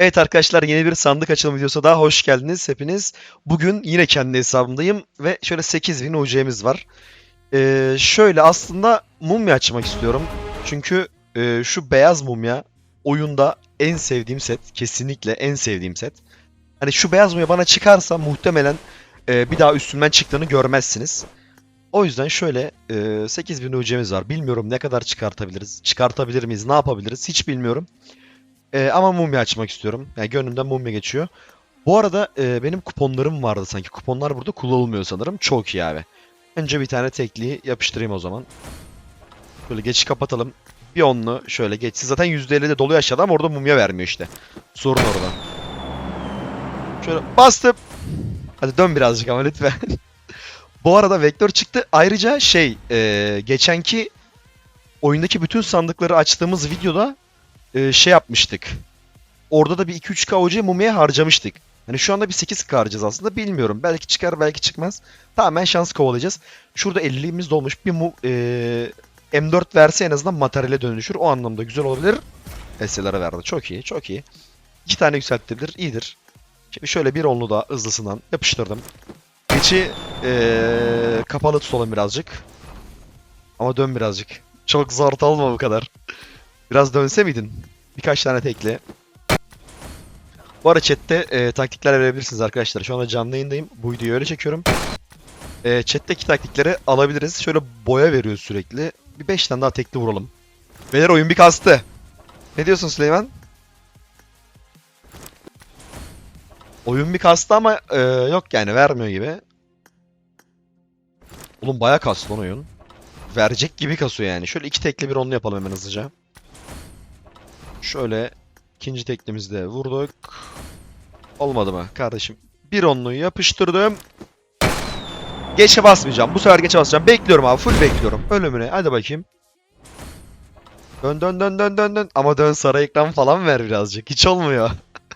Evet arkadaşlar yeni bir sandık açılımı videosu daha hoş geldiniz hepiniz. Bugün yine kendi hesabımdayım ve şöyle 8000 UC'miz var. Ee, şöyle aslında mumya açmak istiyorum. Çünkü e, şu beyaz mumya oyunda en sevdiğim set. Kesinlikle en sevdiğim set. Hani şu beyaz mumya bana çıkarsa muhtemelen e, bir daha üstümden çıktığını görmezsiniz. O yüzden şöyle e, 8000 UC'miz var. Bilmiyorum ne kadar çıkartabiliriz. Çıkartabilir miyiz? Ne yapabiliriz? Hiç bilmiyorum. Ee, ama mumya açmak istiyorum. Yani gönlümden mumya geçiyor. Bu arada e, benim kuponlarım vardı sanki. Kuponlar burada kullanılmıyor sanırım. Çok iyi abi. Önce bir tane tekliği yapıştırayım o zaman. Böyle geçi kapatalım. Bir onlu şöyle geçsin. Zaten %50 de doluyor aşağıda ama orada mumya vermiyor işte. Sorun orada. Şöyle bastım. Hadi dön birazcık ama lütfen. Bu arada vektör çıktı. Ayrıca şey e, geçenki oyundaki bütün sandıkları açtığımız videoda e, şey yapmıştık. Orada da bir 2-3K OC mumya harcamıştık. Hani şu anda bir 8K harcayacağız aslında bilmiyorum. Belki çıkar belki çıkmaz. Tamamen şans kovalayacağız. Şurada 50'imiz dolmuş. Bir mu, e, M4 verse en azından materyale dönüşür. O anlamda güzel olabilir. SLR'e verdi. Çok iyi çok iyi. İki tane yükseltebilir. iyidir. Şimdi şöyle bir onlu da hızlısından yapıştırdım. İçi e, kapalı tutalım birazcık. Ama dön birazcık. Çok zor olma bu kadar. Biraz dönse miydin? Birkaç tane tekle. Bu arada chatte e, taktikler verebilirsiniz arkadaşlar. Şu anda canlı yayındayım. Bu videoyu öyle çekiyorum. E, chatteki taktikleri alabiliriz. Şöyle boya veriyoruz sürekli. Bir 5 tane daha tekli vuralım. Beyler oyun bir kastı. Ne diyorsun Süleyman? Oyun bir kastı ama e, yok yani vermiyor gibi. Oğlum baya kastı oyun. Verecek gibi kasıyor yani. Şöyle iki tekli bir onlu yapalım hemen hızlıca. Şöyle ikinci teklimizde vurduk. Olmadı mı kardeşim? Bir onluyu yapıştırdım. Geçe basmayacağım. Bu sefer geçe basacağım. Bekliyorum abi. Full bekliyorum. Ölümüne. Hadi bakayım. Dön dön dön dön dön dön. Ama dön sarı ekran falan ver birazcık. Hiç olmuyor.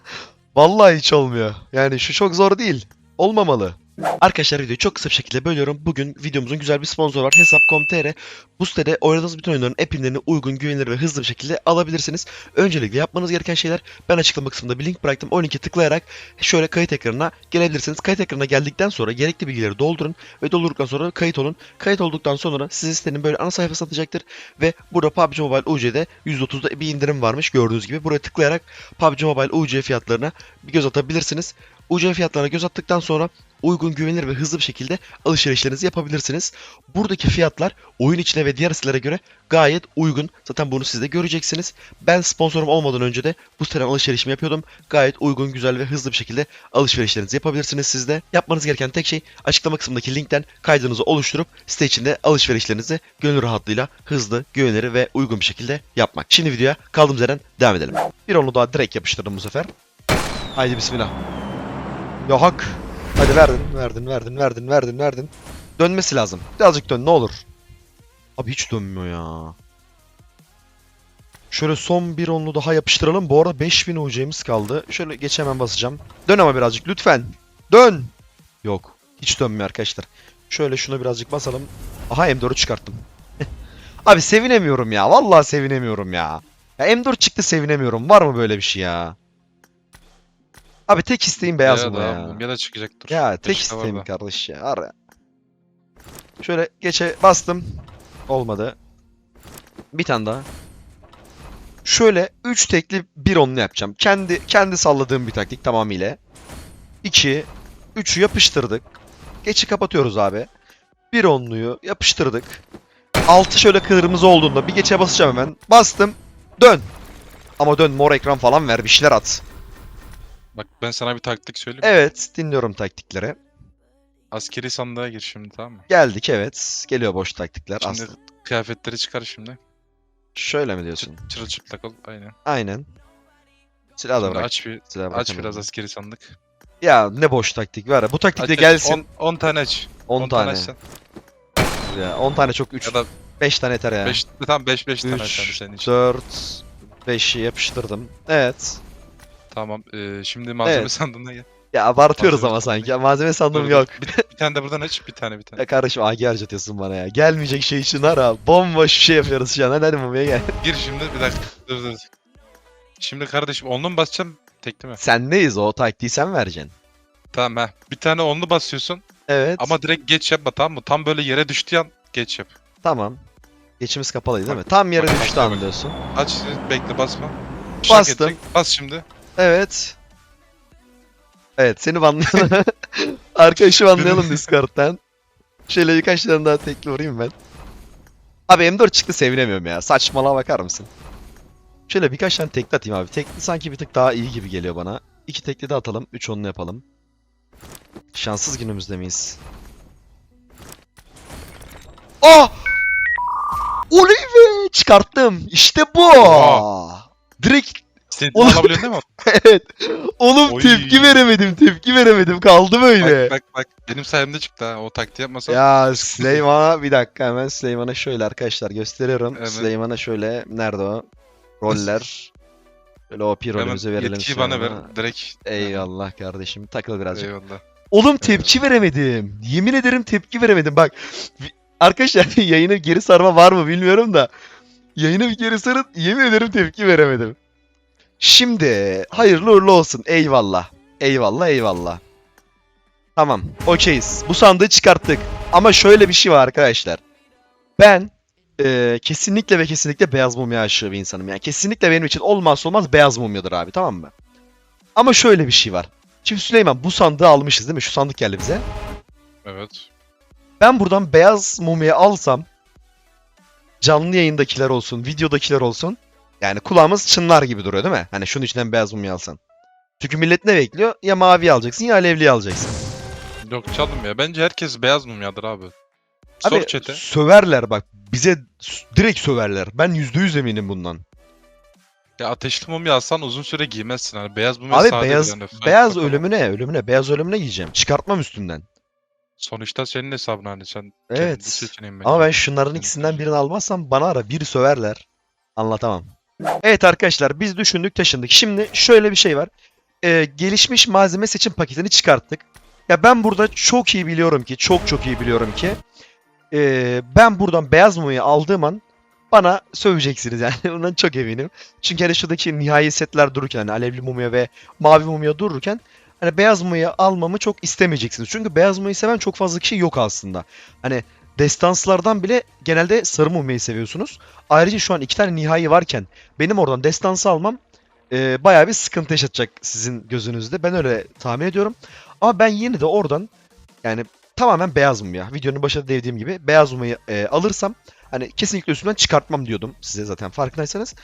Vallahi hiç olmuyor. Yani şu çok zor değil. Olmamalı. Arkadaşlar videoyu çok kısa bir şekilde bölüyorum. Bugün videomuzun güzel bir sponsoru var. Hesap.com.tr. Bu sitede oynadığınız bütün oyunların app'inlerini uygun, güvenilir ve hızlı bir şekilde alabilirsiniz. Öncelikle yapmanız gereken şeyler ben açıklama kısmında bir link bıraktım. O linke tıklayarak şöyle kayıt ekranına gelebilirsiniz. Kayıt ekranına geldikten sonra gerekli bilgileri doldurun ve doldurduktan sonra kayıt olun. Kayıt olduktan sonra sizi sitenin böyle ana sayfası atacaktır ve burada PUBG Mobile UC'de %30'da bir indirim varmış gördüğünüz gibi. Buraya tıklayarak PUBG Mobile UC fiyatlarına bir göz atabilirsiniz. UC fiyatlarına göz attıktan sonra uygun, güvenilir ve hızlı bir şekilde alışverişlerinizi yapabilirsiniz. Buradaki fiyatlar oyun içine ve diğer sitelere göre gayet uygun. Zaten bunu siz de göreceksiniz. Ben sponsorum olmadan önce de bu siteden alışverişimi yapıyordum. Gayet uygun, güzel ve hızlı bir şekilde alışverişlerinizi yapabilirsiniz siz de. Yapmanız gereken tek şey açıklama kısmındaki linkten kaydınızı oluşturup site içinde alışverişlerinizi gönül rahatlığıyla hızlı, güvenilir ve uygun bir şekilde yapmak. Şimdi videoya kaldığımız yerden devam edelim. Bir onu daha direkt yapıştırdım bu sefer. Haydi bismillah. Ya. Hadi verdin, verdin, verdin, verdin, verdin, verdin. Dönmesi lazım. Birazcık dön ne olur. Abi hiç dönmüyor ya. Şöyle son bir onlu daha yapıştıralım. Bu arada 5000 UC'miz kaldı. Şöyle geç hemen basacağım. Dön ama birazcık lütfen. Dön. Yok. Hiç dönmüyor arkadaşlar. Şöyle şunu birazcık basalım. Aha M4'ü çıkarttım. Abi sevinemiyorum ya. Vallahi sevinemiyorum ya. ya. M4 çıktı sevinemiyorum. Var mı böyle bir şey ya? Abi tek isteğim beyaz da, ya? Ya da çıkacaktır. Ya tek var isteğim da. kardeş ya. Ara. Şöyle geçe bastım. Olmadı. Bir tane daha. Şöyle 3 tekli bir onlu yapacağım. Kendi kendi salladığım bir taktik tamamıyla. 2 3'ü yapıştırdık. Geçi kapatıyoruz abi. Bir onluyu yapıştırdık. 6 şöyle kırmızı olduğunda bir geçe basacağım hemen. Bastım. Dön. Ama dön mor ekran falan ver bir şeyler at. Bak ben sana bir taktik söyleyeyim. mi? Evet dinliyorum taktikleri. Askeri sandığa gir şimdi tamam mı? Geldik evet. Geliyor boş taktikler. Şimdi Aslında kıyafetleri çıkar şimdi. şöyle mi diyorsun? çırılçıplak ol. Aynen. Aynen. Silah da Şimdi bırak. aç bir Silah aç bırakamıyorum. biraz askeri sandık. Ya ne boş taktik var ya. Bu taktikle Aç, gelsin 10 10 tane aç. 10 10 tane. açsan. Ya 10 tane çok 3. Ya da 5 tane yeter ya. 5 tamam 5 5 tane aç Üç, hadi senin için. 4 5'i yapıştırdım. Evet. Tamam. ee, şimdi malzeme Evet. sandığına gel. Ya abartıyoruz Malzeme ama sanki. Malzeme sandığım Dur, dur. yok. Bir, bir tane de buradan aç, bir tane bir tane. Ya kardeşim AG harcatıyorsun bana ya. Gelmeyecek şey için ara. Bomboş bir şey yapıyoruz şu an. Hadi hadi mumya gel. Gir şimdi bir dakika. Dur dur. Şimdi kardeşim onlu mu basacağım? tekli mi? Sendeyiz o taktiği sen vereceksin. Tamam ha. Bir tane onlu basıyorsun Evet. ama direkt geç yapma tamam mı? Tam böyle yere düştüğü an geç yap. Tamam. Geçimiz kapalıydı değil mi? Tam yere Bak, düştü bak, bak. diyorsun. Aç bekle basma. Şak Bastım. edecek. Bas şimdi. Evet. Evet seni banlayalım. Arkadaşı banlayalım Discord'dan. Şöyle birkaç tane daha tekli vurayım ben. Abi M4 çıktı sevinemiyorum ya. Saçmalığa bakar mısın? Şöyle birkaç tane tekli atayım abi. Tekli sanki bir tık daha iyi gibi geliyor bana. İki tekli de atalım. Üç onlu yapalım. Şanssız günümüzde miyiz? Ah! Oley be! Çıkarttım. İşte bu. Direkt İstediğini Oğlum- alabiliyorsun değil mi? evet. Oğlum Oy. tepki veremedim, tepki veremedim. Kaldı böyle. Bak bak bak. Benim sayemde çıktı ha. O taktiği yapmasan. Ya Süleyman'a bir dakika hemen Süleyman'a şöyle arkadaşlar gösteriyorum. Evet. Süleyman'a şöyle nerede o? Roller. Şöyle OP Hemen rolümüzü verelim yetkiyi bana ver. Direkt. Eyvallah kardeşim. Takıl birazcık. Eyvallah. Oğlum tepki veremedim. Yemin ederim tepki veremedim. Bak vi- arkadaşlar yayını geri sarma var mı bilmiyorum da. Yayını bir geri sarın yemin ederim tepki veremedim. Şimdi hayırlı uğurlu olsun. Eyvallah. Eyvallah eyvallah. Tamam. Okeyiz. Bu sandığı çıkarttık. Ama şöyle bir şey var arkadaşlar. Ben eee, kesinlikle ve kesinlikle beyaz mumya aşığı bir insanım. Yani kesinlikle benim için olmazsa olmaz beyaz mumyadır abi tamam mı? Ama şöyle bir şey var. Şimdi Süleyman bu sandığı almışız değil mi? Şu sandık geldi bize. Evet. Ben buradan beyaz mumya alsam canlı yayındakiler olsun, videodakiler olsun. Yani kulağımız çınlar gibi duruyor değil mi? Hani şunun içinden beyaz mumya alsan. Çünkü millet ne bekliyor? Ya mavi alacaksın ya alevli alacaksın. Yok çaldım ya. Bence herkes beyaz mumyadır abi. Sor Abi chat'e. söverler bak. Bize direkt söverler. Ben %100 eminim bundan. Ya ateşli mumya alsan uzun süre giymezsin. Hani beyaz mumya Abi sade beyaz yani. Beyaz ölümüne, ölümüne, beyaz ölümüne giyeceğim. Çıkartmam üstünden. Sonuçta senin hesabın hani sen Evet. Ama ben şunların ikisinden birini almazsam bana ara bir söverler. Anlatamam. Evet arkadaşlar biz düşündük taşındık. Şimdi şöyle bir şey var. Ee, gelişmiş malzeme seçim paketini çıkarttık. Ya ben burada çok iyi biliyorum ki, çok çok iyi biliyorum ki ee, ben buradan beyaz mumya aldığım an bana söveceksiniz yani bundan çok eminim. Çünkü hani şuradaki nihai setler dururken hani alevli mumya ve mavi mumya dururken hani beyaz mumya almamı çok istemeyeceksiniz. Çünkü beyaz mumyayı seven çok fazla kişi yok aslında. Hani destanslardan bile genelde sarı mumyayı seviyorsunuz. Ayrıca şu an iki tane nihai varken benim oradan destansı almam e, bayağı bir sıkıntı yaşatacak sizin gözünüzde. Ben öyle tahmin ediyorum. Ama ben yine de oradan yani tamamen beyaz mumya. Videonun başında dediğim gibi beyaz mumyayı e, alırsam hani kesinlikle üstümden çıkartmam diyordum size zaten farkındaysanız.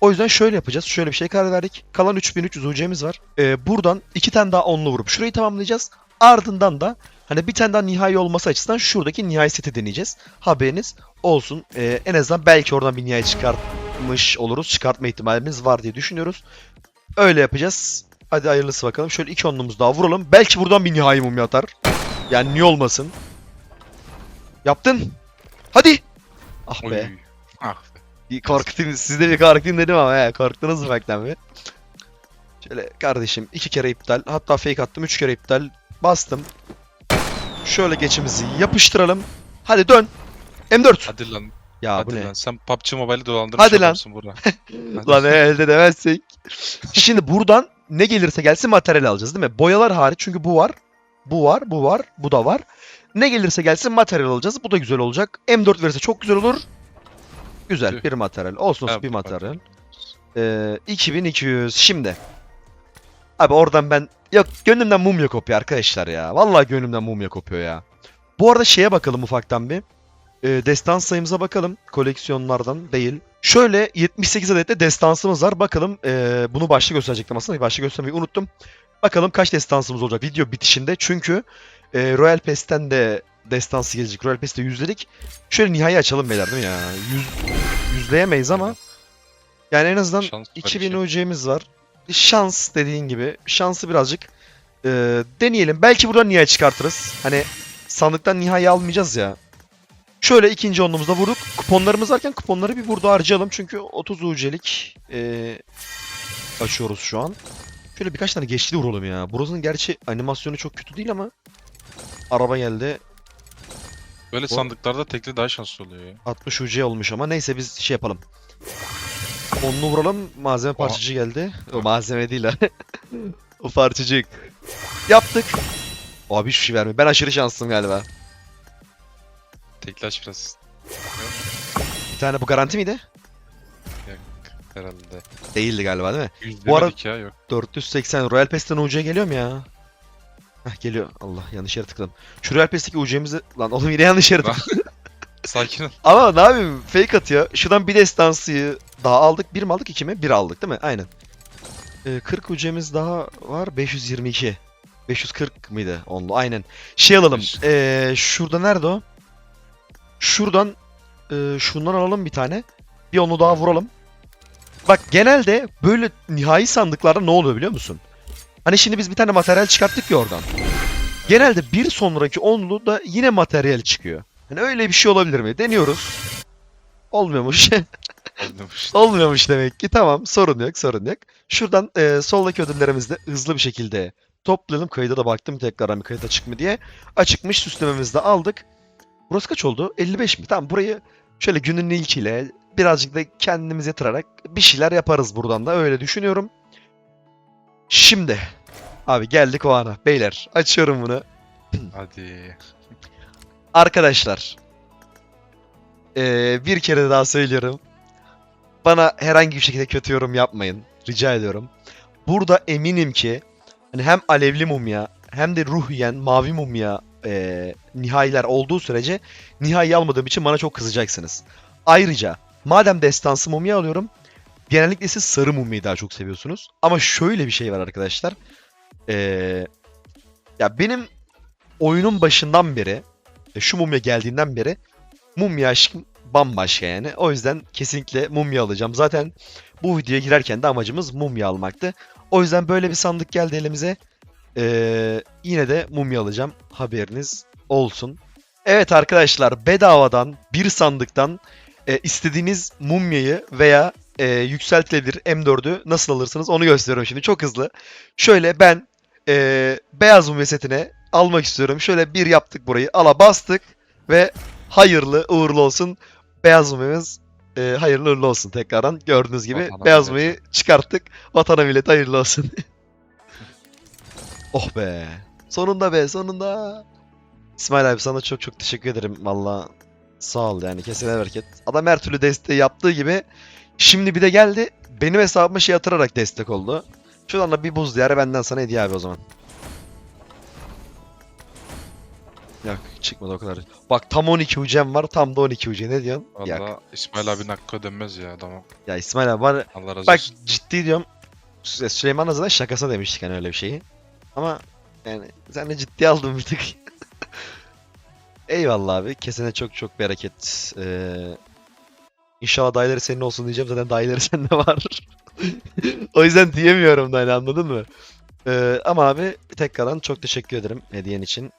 O yüzden şöyle yapacağız. Şöyle bir şey karar verdik. Kalan 3300 UC'miz var. E, buradan iki tane daha onlu vurup şurayı tamamlayacağız. Ardından da Hani bir tane daha nihai olması açısından şuradaki nihai seti deneyeceğiz. Haberiniz olsun. Ee, en azından belki oradan bir nihai çıkartmış oluruz. Çıkartma ihtimalimiz var diye düşünüyoruz. Öyle yapacağız. Hadi hayırlısı bakalım. Şöyle iki onlumuz daha vuralım. Belki buradan bir nihai mumya atar. Yani niye olmasın. Yaptın. Hadi. Ah Oy. be. Ah be. Korkutayım. Siz de bir korkutayım dedim ama he. Korktunuz mu ufaktan bir? Şöyle kardeşim iki kere iptal. Hatta fake attım. Üç kere iptal. Bastım. Şöyle geçimizi yapıştıralım. Hadi dön. M4. Hadi lan. Ya bu hadi ne? lan. Sen PUBG Mobile'i dolandırmış Hadi lan. adamsın burada. Lan elde demezsek. Şimdi buradan ne gelirse gelsin materyal alacağız değil mi? Boyalar hariç çünkü bu var. Bu var, bu var, bu da var. Ne gelirse gelsin materyal alacağız. Bu da güzel olacak. M4 verirse çok güzel olur. Güzel Tüh. bir materyal. Olsun olsun Evet, bir bak. materyal. Ee, 2200 şimdi. Abi oradan ben yok gönlümden mumya kopuyor arkadaşlar ya. Vallahi gönlümden mumya kopuyor ya. Bu arada şeye bakalım ufaktan bir. Ee, destan sayımıza bakalım. Koleksiyonlardan değil. Şöyle 78 adet de destansımız var. Bakalım ee, bunu başta gösterecektim aslında. Başta göstermeyi unuttum. Bakalım kaç destansımız olacak video bitişinde. Çünkü ee, Royal Pass'ten de destansı gelecek. Royal Pass'te yüzledik. Şöyle nihai açalım beyler değil mi ya? Yüz, yüzleyemeyiz ama yani en azından Şans var 2000 işe. UC'miz var. Şans dediğin gibi. Şansı birazcık e, deneyelim. Belki buradan nihai çıkartırız. Hani sandıktan nihai almayacağız ya. Şöyle ikinci onumuzda vurduk. Kuponlarımız varken kuponları bir burada harcayalım. Çünkü 30 UC'lik e, açıyoruz şu an. Şöyle birkaç tane geçti vuralım ya. Burasının gerçi animasyonu çok kötü değil ama araba geldi. Böyle Bu- sandıklarda tekli daha şanslı oluyor ya. 60 UC olmuş ama neyse biz şey yapalım. Onlu vuralım. Malzeme parçacı geldi. O malzeme değil ha. o parçacık. Yaptık. Abi hiçbir şey vermiyor. Ben aşırı şanslıyım galiba. Teklaş biraz. Bir tane bu garanti miydi? Yok herhalde. Değildi galiba değil mi? Yüz Bu ara- demedik ya yok. 480 Royal Pass'ten UC'ye geliyor mu ya? Heh geliyor. Allah yanlış yere tıkladım. Şu Royal Pass'teki UC'mizi... Lan oğlum yine yanlış yere tıkladım. Sakin ol. Ama ne yapayım? Fake atıyor. Şuradan bir destansıyı daha aldık. Bir mi aldık iki mi? Bir aldık değil mi? Aynen. Ee, 40 UC'miz daha var. 522. 540 mıydı onlu? Aynen. Şey alalım. Ee, şurada nerede o? Şuradan e, şundan alalım bir tane. Bir onu daha vuralım. Bak genelde böyle nihai sandıklarda ne oluyor biliyor musun? Hani şimdi biz bir tane materyal çıkarttık ya oradan. Genelde bir sonraki onlu da yine materyal çıkıyor. Hani öyle bir şey olabilir mi? Deniyoruz. Olmuyormuş. Olmamış. Olmuyormuş demek ki. Tamam sorun yok sorun yok. Şuradan e, soldaki ödüllerimizi de hızlı bir şekilde toplayalım. Kayıda da baktım tekrardan bir kayıt açık mı diye. Açıkmış süslememizi de aldık. Burası kaç oldu? 55 mi? Tamam burayı şöyle günün ilkiyle birazcık da kendimiz yatırarak bir şeyler yaparız buradan da öyle düşünüyorum. Şimdi abi geldik o ana. Beyler açıyorum bunu. Hadi. Arkadaşlar eee, bir kere daha söylüyorum. Bana herhangi bir şekilde kötü yorum yapmayın. Rica ediyorum. Burada eminim ki hani hem alevli mumya hem de ruh yiyen mavi mumya eee nihailer olduğu sürece nihai almadığım için bana çok kızacaksınız. Ayrıca madem destansı mumya alıyorum genellikle siz sarı mumyayı daha çok seviyorsunuz. Ama şöyle bir şey var arkadaşlar. Eee, ya benim oyunun başından beri e, şu mumya geldiğinden beri mumya aşkım bambaşka yani. O yüzden kesinlikle mumya alacağım. Zaten bu videoya girerken de amacımız mumya almaktı. O yüzden böyle bir sandık geldi elimize. Ee, yine de mumya alacağım. Haberiniz olsun. Evet arkadaşlar bedavadan bir sandıktan e, istediğiniz mumyayı veya e, yükseltilebilir M4'ü nasıl alırsınız onu gösteriyorum şimdi çok hızlı. Şöyle ben e, beyaz mumya setine almak istiyorum. Şöyle bir yaptık burayı. Ala bastık ve hayırlı uğurlu olsun. Beyaz mumyamız e, hayırlı uğurlu olsun tekrardan. Gördüğünüz gibi Vatana beyaz mumyayı çıkarttık. Vatana millete hayırlı olsun. oh be. Sonunda be sonunda. İsmail abi sana çok çok teşekkür ederim. Valla sağ ol yani kesene bereket. Adam her türlü desteği yaptığı gibi şimdi bir de geldi benim hesabıma şey yatırarak destek oldu. Şuradan da bir buz diyarı benden sana hediye abi o zaman. Yok çıkmadı o kadar. Bak tam 12 ucem var tam da 12 ucu ne diyorsun? Valla İsmail abinin hakkı ödenmez ya adamım. Ya İsmail abi var Allah razı bak olsun. ciddi diyorum. Sü- Süleyman zaten demiştik hani öyle bir şeyi. Ama yani sen de ciddi aldın bir tık. Eyvallah abi. Kesene çok çok bereket. Ee, inşallah dayıları senin olsun diyeceğim. Zaten dayıları sende var. o yüzden diyemiyorum da hani anladın mı? Ee, ama abi tekrardan çok teşekkür ederim hediyen için.